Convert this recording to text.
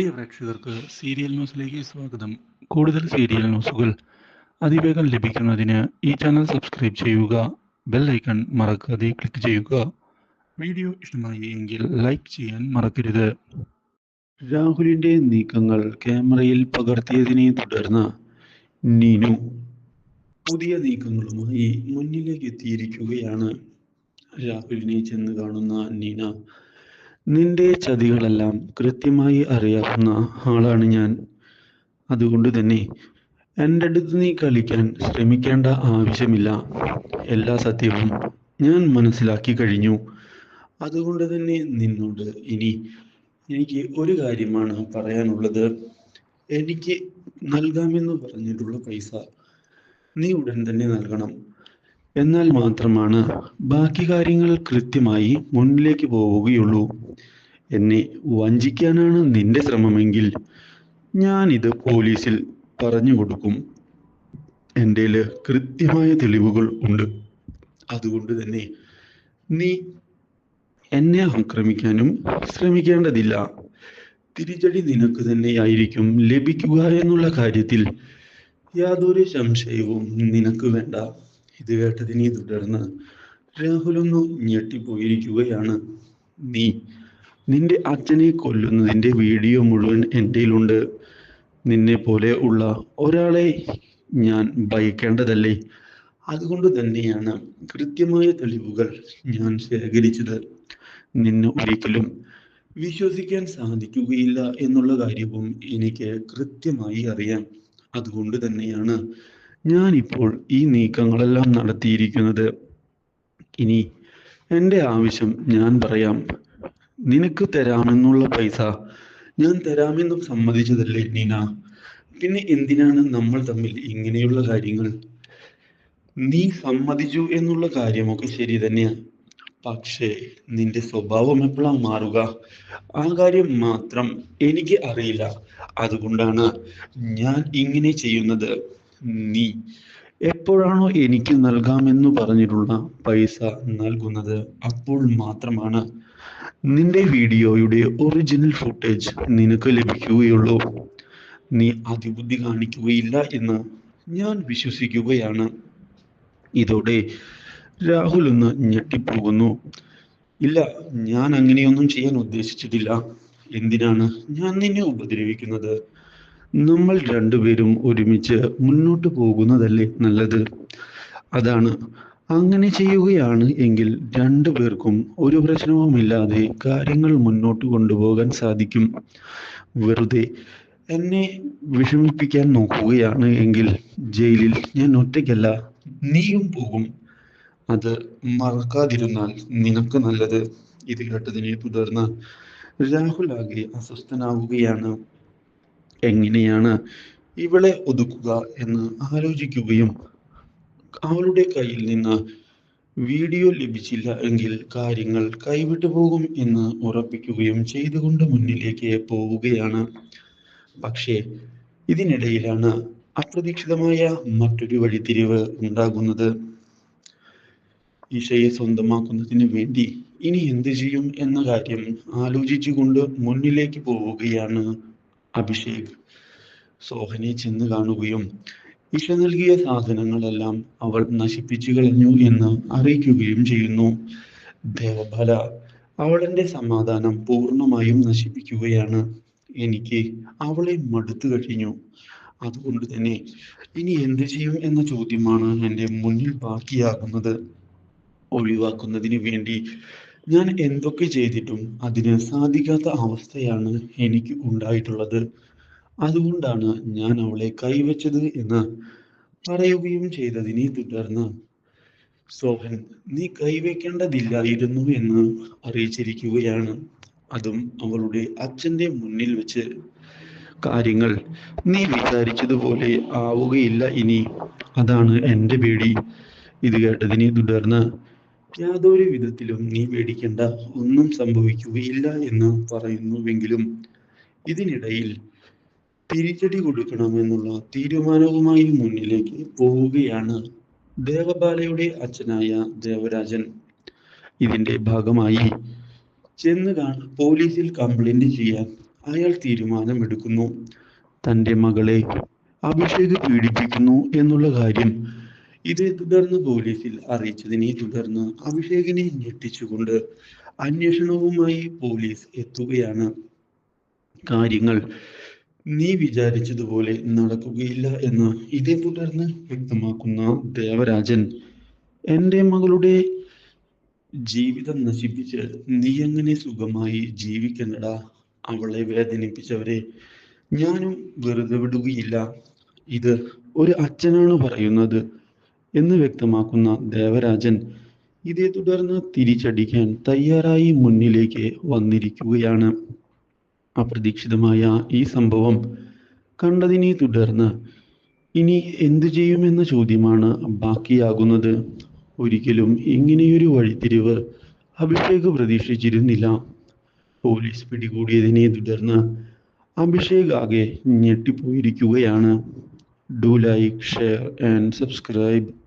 പ്രിയ പ്രേക്ഷകർക്ക് സീരിയൽ ന്യൂസിലേക്ക് സ്വാഗതം. കൂടുതൽ സീരിയൽ ന്യൂസുകൾ അതിവേഗം ലഭിക്കുന്നതിന് ഈ ചാനൽ സബ്സ്ക്രൈബ് ചെയ്യുക ബെൽ ഐക്കൺ മറക്കാതെ ക്ലിക്ക് ചെയ്യുക. വീഡിയോ ഇഷ്ടമായി എങ്കിൽ ലൈക്ക് ചെയ്യാൻ മറക്കരുത്. രാഹുലിന്റെ നീക്കങ്ങൾ ക്യാമറയിൽ പകർത്തിയതിനെ തുടർന്ന് നീനു പുതിയ നീക്കങ്ങളുമായി മുന്നിലേക്ക് എത്തിയിരിക്കുകയാണ്. രാഹുലിനെ ചെന്ന് കാണുന്ന നീന നിന്റെ ചതികളെല്ലാം കൃത്യമായി അറിയാവുന്ന ആളാണ് ഞാൻ. അതുകൊണ്ട് തന്നെ എന്റെ അടുത്ത് നീ കളിക്കാൻ ശ്രമിക്കേണ്ട ആവശ്യമില്ല. എല്ലാ സത്യവും ഞാൻ മനസ്സിലാക്കി കഴിഞ്ഞു. അതുകൊണ്ട് തന്നെ നിന്നോട് ഇനി എനിക്ക് ഒരു കാര്യമാണ് പറയാനുള്ളത്. എനിക്ക് നൽകാമെന്ന് പറഞ്ഞിട്ടുള്ള പൈസ നീ ഉടൻ തന്നെ നൽകണം. എന്നാൽ മാത്രമാണ് ബാക്കി കാര്യങ്ങൾ കൃത്യമായി മുന്നിലേക്ക് പോവുകയുള്ളൂ. എന്നെ വഞ്ചിക്കാനാണ് നിന്റെ ശ്രമമെങ്കിൽ ഞാൻ ഇത് പോലീസിൽ പറഞ്ഞു കൊടുക്കും. എന്റെ കൃത്യമായ തെളിവുകൾ ഉണ്ട്. അതുകൊണ്ട് തന്നെ നീ എന്നെ ആക്രമിക്കാനും ശ്രമിക്കേണ്ടതില്ല. തിരിച്ചടി നിനക്ക് തന്നെയായിരിക്കും ലഭിക്കുക എന്നുള്ള കാര്യത്തിൽ യാതൊരു സംശയവും നിനക്ക് വേണ്ട. ഇത് കേട്ടതിനെ തുടർന്ന് രാഹുലൊന്നു ഞെട്ടിപ്പോയിരിക്കുകയാണ്. നീ നിന്റെ അച്ഛനെ കൊല്ലുന്നതിന്റെ വീഡിയോ മുഴുവൻ എന്റെയിലുണ്ട് നിന്നെ പോലെ ഉള്ള ഒരാളെ ഞാൻ ഭയക്കേണ്ടതല്ലേ? അതുകൊണ്ട് തന്നെയാണ് കൃത്യമായ തെളിവുകൾ ഞാൻ ശേഖരിച്ചത്. നിന്നെ ഒരിക്കലും വിശ്വസിക്കാൻ സാധിക്കുകയില്ല എന്നുള്ള കാര്യവും എനിക്ക് കൃത്യമായി അറിയാം. അതുകൊണ്ട് തന്നെയാണ് ഞാൻ ഇപ്പോൾ ഈ നീക്കങ്ങളെല്ലാം നടത്തിയിരിക്കുന്നത് ഇനി എന്റെ ആവശ്യം ഞാൻ പറയാം. നിനക്ക് തരാമെന്നുള്ള പൈസ ഞാൻ തരാമെന്ന് സമ്മതിച്ചതല്ലേ നീന? പിന്നെ എന്തിനാണ് നമ്മൾ തമ്മിൽ ഇങ്ങനെയുള്ള കാര്യങ്ങൾ? നീ സമ്മതിച്ചു എന്നുള്ള കാര്യമൊക്കെ ശരി തന്നെയാ. പക്ഷേ നിന്റെ സ്വഭാവം എപ്പോഴാണ് മാറുക? ആ കാര്യം മാത്രം എനിക്ക് അറിയില്ല. അതുകൊണ്ടാണ് ഞാൻ ഇങ്ങനെ ചെയ്യുന്നത്. നീ. എപ്പോഴാണോ എനിക്ക് നൽകാമെന്ന് പറഞ്ഞിട്ടുള്ള പൈസ നൽകുന്നത് അപ്പോൾ മാത്രമാണ്. നിന്റെ വീഡിയോയുടെ ഒറിജിനൽ ഫുട്ടേജ് നിനക്ക് ലഭിക്കുകയുള്ളൂ. നീ അതിബുദ്ധി കാണിക്കുകയില്ല എന്ന് ഞാൻ വിശ്വസിക്കുകയാണ്. ഇതോടെ രാഹുൽ ഒന്ന് ഞെട്ടിപ്പോകുന്നു. ഇല്ല ഞാൻ അങ്ങനെയൊന്നും ചെയ്യാൻ ഉദ്ദേശിച്ചിട്ടില്ല. എന്തിനാണ് ഞാൻ നിന്നെ ഉപദ്രവിക്കുന്നത്? നമ്മൾ രണ്ടുപേരും ഒരുമിച്ച് മുന്നോട്ട് പോകുന്നതല്ലേ നല്ലത്? അതാണ്. അങ്ങനെ ചെയ്യുകയാണ് എങ്കിൽ രണ്ടു പേർക്കും ഒരു പ്രശ്നവുമില്ലാതെ കാര്യങ്ങൾ മുന്നോട്ട് കൊണ്ടുപോകാൻ സാധിക്കും. വെറുതെ എന്നെ വിഷമിപ്പിക്കാൻ നോക്കുകയാണ് എങ്കിൽ ജയിലിൽ ഞാൻ ഒറ്റയ്ക്കല്ല നീയും പോകും. അത് മറക്കാതിരുന്നാൽ നിനക്ക് നല്ലത്. ഇത് കേട്ടതിനെ തുടർന്ന് രാഹുൽ ആകെ അസ്വസ്ഥനാവുകയാണ്. എങ്ങനെയാണ് ഇവളെ ഒതുക്കുക എന്ന് ആലോചിക്കുകയും അവളുടെ കയ്യിൽ നിന്ന് വീഡിയോ ലഭിച്ചില്ല എങ്കിൽ കാര്യങ്ങൾ കൈവിട്ടു പോകും എന്ന് ഉറപ്പിക്കുകയും ചെയ്തുകൊണ്ട് മുന്നിലേക്ക് പോവുകയാണ്. പക്ഷേ ഇതിനിടയിലാണ് അപ്രതീക്ഷിതമായ മറ്റൊരു വഴിത്തിരിവ് ഉണ്ടാകുന്നത്. ഈശയെ സ്വന്തമാക്കുന്നതിന് വേണ്ടി ഇനി എന്ത് ചെയ്യും എന്ന കാര്യം ആലോചിച്ചുകൊണ്ട് മുന്നിലേക്ക് പോവുകയാണ് അഭിഷേക്. സോഹനെ ചെന്ന് കാണുകയും ഇഷ നൽകിയ സാധനങ്ങളെല്ലാം അവൾ നശിപ്പിച്ചു കളഞ്ഞു എന്ന് അറിയിക്കുകയും ചെയ്യുന്നു. ദേവബല അവളെന്റെ സമാധാനം പൂർണമായും നശിപ്പിക്കുകയാണ്. എനിക്ക് അവളെ മടുത്തു കഴിഞ്ഞു. അതുകൊണ്ട് തന്നെ ഇനി എന്ത് ചെയ്യും എന്ന ചോദ്യമാണ് എന്റെ മുന്നിൽ ബാക്കിയാകുന്നത്. ഒഴിവാക്കുന്നതിന് വേണ്ടി ഞാൻ എന്തൊക്കെ ചെയ്തിട്ടും അതിന് സാധിക്കാത്ത അവസ്ഥയാണ് എനിക്ക് ഉണ്ടായിട്ടുള്ളത്. അതുകൊണ്ടാണ് ഞാൻ അവളെ കൈവച്ചത് എന്ന് പറയുകയും ചെയ്തതിനെ തുടർന്ന് സോഹൻ നീ കൈവയ്ക്കേണ്ടതില്ലായിരുന്നു എന്ന് അറിയിച്ചിരിക്കുകയാണ്. അതും അവളുടെ അച്ഛന്റെ മുന്നിൽ വെച്ച്. കാര്യങ്ങൾ നീ വിചാരിച്ചതുപോലെ ആവുകയില്ല ഇനി. അതാണ് എന്റെ പേടി. ഇത് കേട്ടതിനെ തുടർന്ന് യാതൊരു വിധത്തിലും നീ പേടിക്കേണ്ട. ഒന്നും സംഭവിക്കുകയില്ല എന്ന് പറയുന്നുവെങ്കിലും ഇതിനിടയിൽ തിരിച്ചടി കൊടുക്കണമെന്നുള്ള തീരുമാനവുമായി മുന്നിലേക്ക് പോവുകയാണ് ദേവബാലയുടെ അച്ഛനായ ദേവരാജൻ. ഇതിന്റെ ഭാഗമായി ചെന്ന് പോലീസിൽ കംപ്ലൈന്റ് ചെയ്യാൻ അയാൾ തീരുമാനമെടുക്കുന്നു. തന്റെ മകളെ അഭിഷേക് പീഡിപ്പിക്കുന്നു എന്നുള്ള കാര്യം ഇതേ തുടർന്ന് പോലീസിൽ അറിയിച്ചതിനെ തുടർന്ന് അഭിഷേകിനെ ഞെട്ടിച്ചുകൊണ്ട് അന്വേഷണവുമായി പോലീസ് എത്തുകയാണ്. കാര്യങ്ങൾ നീ വിചാരിച്ചതുപോലെ നടക്കുകയില്ല എന്ന് ഇതേ തുടർന്ന് വ്യക്തമാക്കുന്ന ദേവരാജൻ എന്റെ മകളുടെ ജീവിതം നശിപ്പിച്ച് നീ എങ്ങനെ സുഖമായി ജീവിക്കണ്ടടാ? അവളെ വേദനിപ്പിച്ചവരെ ഞാനും വെറുതെ വിടുകയില്ല. ഇത് ഒരു അച്ഛനാണ് പറയുന്നത്. എന്ന് വ്യക്തമാക്കുന്ന ദേവരാജൻ ഇതേ തുടർന്ന് തിരിച്ചടിക്കാൻ തയ്യാറായി മുന്നിലേക്ക് വന്നിരിക്കുകയാണ്. അപ്രതീക്ഷിതമായ ഈ സംഭവം കണ്ടതിനെ തുടർന്ന് ഇനി എന്തു ചെയ്യുമെന്ന ചോദ്യമാണ് ബാക്കിയാകുന്നത്. ഒരിക്കലും ഇങ്ങനെയൊരു വഴിത്തിരിവ് അഭിഷേക് പ്രതീക്ഷിച്ചിരുന്നില്ല. പോലീസ് പിടികൂടിയതിനെ തുടർന്ന് അഭിഷേക് ആകെ ഞെട്ടിപ്പോയിരിക്കുകയാണ്. Do like share and subscribe